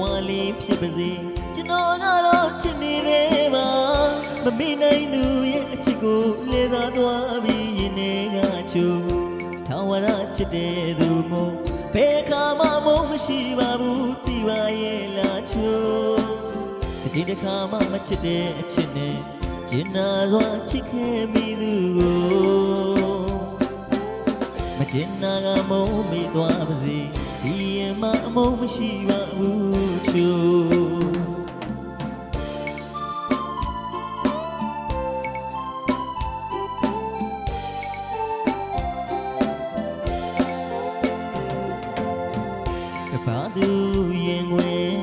ဝလေးဖြစ်ပါစေကျွန်တော်ကတော့ချစ်နေသေးပါမမေ့နိုင်သူရဲ့အချစ်ကိုလေသာသွားပြီးရင်နေကချူထာဝရချစ်တဲ့သူမို့ဘယ်ခါမှမုန်းမရှိပါဘူးတီပါရဲ့လားချူဒီတစ်ခါမှမချစ်တဲ့အချစ်နဲ့ကျင်နာစွာချစ်ခဲ့မိသူကိုမကျင်နာကမုံမိသွားပါစေ ဒီရင်မအမုံမရှိပါဘူးချို့ကဘာသူရင်ဝင်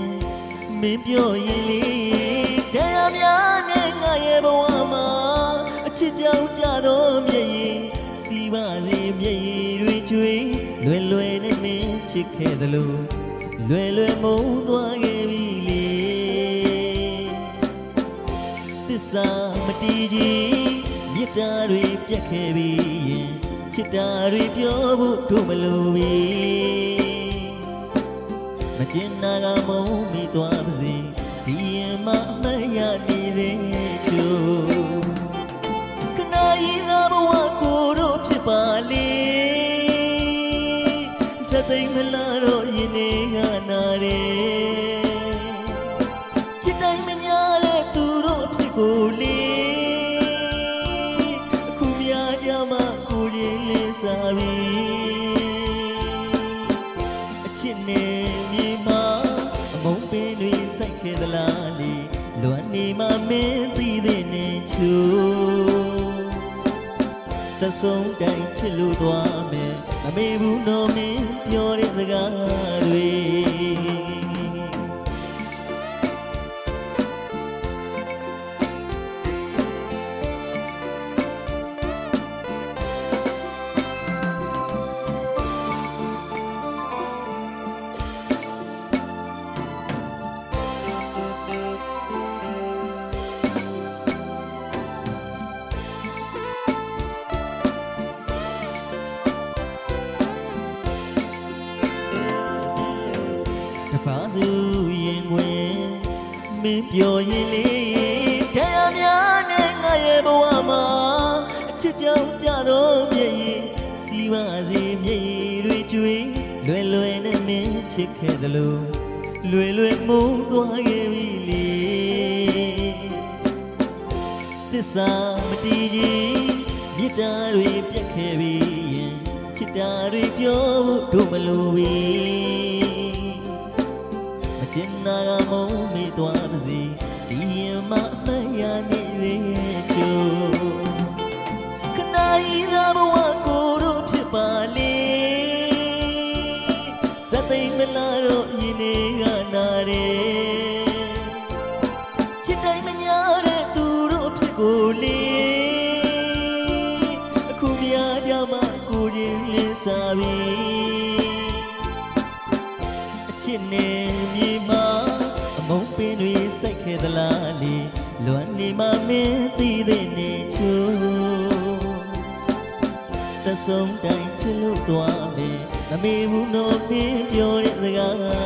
မင်းပြောရင်လေတရားများနဲ့ငါရဲ့ဘဝမှာအချစ်ကြောင့် လွယ်လွယ်နဲ့မင်းချစ်ခဲ့သလိုလွယ်လွယ်မုန်းသွားခဲ့ပြီလေသစ္စာမတည်ကြည်မြတ်တာတွေပြတ်ခဲ့ပြီရင်ချစ်တာတွေပြောဖို့တို့မလိုပြီမကျင် မ်မလာတော့ရင်နေကနာတယ်ချစ်တိုင်းမညာတဲ့သူတို့အဖြစ်ကိုလေအခုများကြမှာကိုရင်လေးစားပြီအချစ်နဲ့မြေမှာအမုန်းပင်တွေစိုက်ခဲ့သလားလေလွမ်းနေမှမင်းသိတဲ့နေချို့ သဆုံးတိုင်းချစ်လို့သွားမယ်အမေဘူးတော်မင်းပြောတဲ့စကားတွေ တပါသူရင်ဝင်မင်းပြောရင်လေတရားများနဲ့ငါရဲ့ဘဝမှာအချစ်ကြောင့်ကြတော့မြည်ရင်စီပါစေမြည်ရည်တွေကျွေးလွယ်လွယ်နဲ့မင်းချစ်ခဲ့သလိုလွယ်လွယ်မုန်းသွားခဲ့ပြီလေသစ္စာမတည်ကြည်မြတ်တာတွေပြတ်ခဲ့ပြီရင်ချစ်တာတွေပြောဖို့တို့မလိုပြီမ ကျင်နာကမုံမိသွားပါစေဒီရင်မအမတ်ရနေသေးချို့ခဏဤသာဘဝကိုတို့ဖြစ်ပါလေစက်သိမ်မလာတော့ယင်းနေကနာတယ်ချစ်တိုင်းမညာတဲ့သူတို့ဖြစ်ကိုလေအခုများကြမှာကိုချင်းလင်းစားပြီအချစ်နဲ့မြေ သလားလေလွမ်းနေမှမင်းသိတဲ့နေချို့သဆုံးတိုင်းချစ်လို့သွားမယ်မမေဘူးတော့မင်းပြောတဲ့စကားတွေ